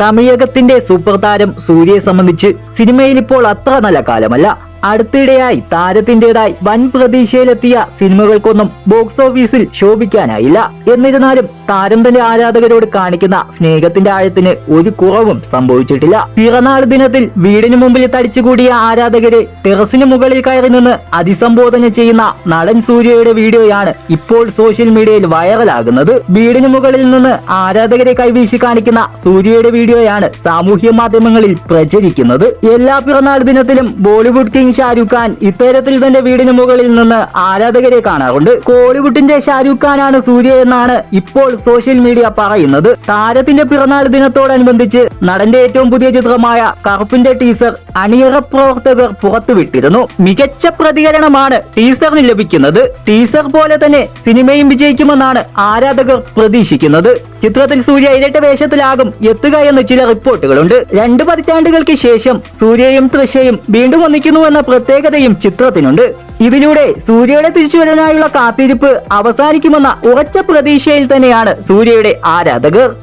തമിഴകത്തിന്റെ super താരം സൂര്യയെ സംബന്ധിച്ച് സിനിമയിൽ ഇപ്പോൾ അത്ര നല്ല കാലമല്ല. അടുത്തിടെയായി താരത്തിന്റേതായി വൻ പ്രതീക്ഷയിലെത്തിയ സിനിമകൾക്കൊന്നും ബോക്സ് ഓഫീസിൽ ശോഭിക്കാനായില്ല. എന്നിരുന്നാലും താരം തന്റെ ആരാധകരോട് കാണിക്കുന്ന സ്നേഹത്തിന്റെ ആഴത്തിന് ഒരു കുറവും സംഭവിച്ചിട്ടില്ല. പിറന്നാൾ ദിനത്തിൽ വീടിന് മുമ്പിൽ തടിച്ചുകൂടിയ ആരാധകരെ ടെറസിന് മുകളിൽ കയറി നിന്ന് അതിസംബോധന ചെയ്യുന്ന നടൻ സൂര്യയുടെ വീഡിയോയാണ് ഇപ്പോൾ സോഷ്യൽ മീഡിയയിൽ വൈറലാകുന്നത്. വീടിന് മുകളിൽ നിന്ന് ആരാധകരെ കൈവീശി കാണിക്കുന്ന സൂര്യയുടെ വീഡിയോയാണ് സാമൂഹ്യ മാധ്യമങ്ങളിൽ പ്രചരിക്കുന്നത്. എല്ലാ പിറന്നാൾ ദിനത്തിലും ബോളിവുഡ് കിങ് ഷാരൂഖ് ഖാൻ ഇത്തരത്തിൽ തന്റെ വീടിന് മുകളിൽ നിന്ന് ആരാധകരെ കാണാറുണ്ട്. കോളിവുഡിന്റെ ഷാരൂഖ് ഖാനാണ് സൂര്യ എന്നാണ് ഇപ്പോൾ സോഷ്യൽ മീഡിയ പറയുന്നത്. താരത്തിന്റെ പിറന്നാൾ ദിനത്തോടനുബന്ധിച്ച് നടന്റെ ഏറ്റവും പുതിയ ചിത്രമായ കറുപ്പിന്റെ ടീസർ അണിയറ പ്രവർത്തകർ പുറത്തുവിട്ടിരുന്നു. മികച്ച പ്രതികരണമാണ് ടീസറിന് ലഭിക്കുന്നത്. ടീസർ പോലെ തന്നെ സിനിമയും വിജയിക്കുമെന്നാണ് ആരാധകർ പ്രതീക്ഷിക്കുന്നത്. ചിത്രത്തിൽ സൂര്യ ഇരട്ട വേഷത്തിലാകും എത്തുക എന്ന് ചില റിപ്പോർട്ടുകളുണ്ട്. രണ്ട് പതിറ്റാണ്ടുകൾക്ക് ശേഷം സൂര്യയും തൃശയും വീണ്ടും ഒന്നിക്കുന്നുവെന്ന പ്രത്യേകതയും ചിത്രത്തിനുണ്ട്. ഇതിലൂടെ സൂര്യയുടെ തിരിച്ചുവരനായുള്ള കാത്തിരിപ്പ് അവസാനിക്കുമെന്ന ഉറച്ച പ്രതീക്ഷയിൽ തന്നെയാണ് സൂര്യയുടെ ആരാധകർ.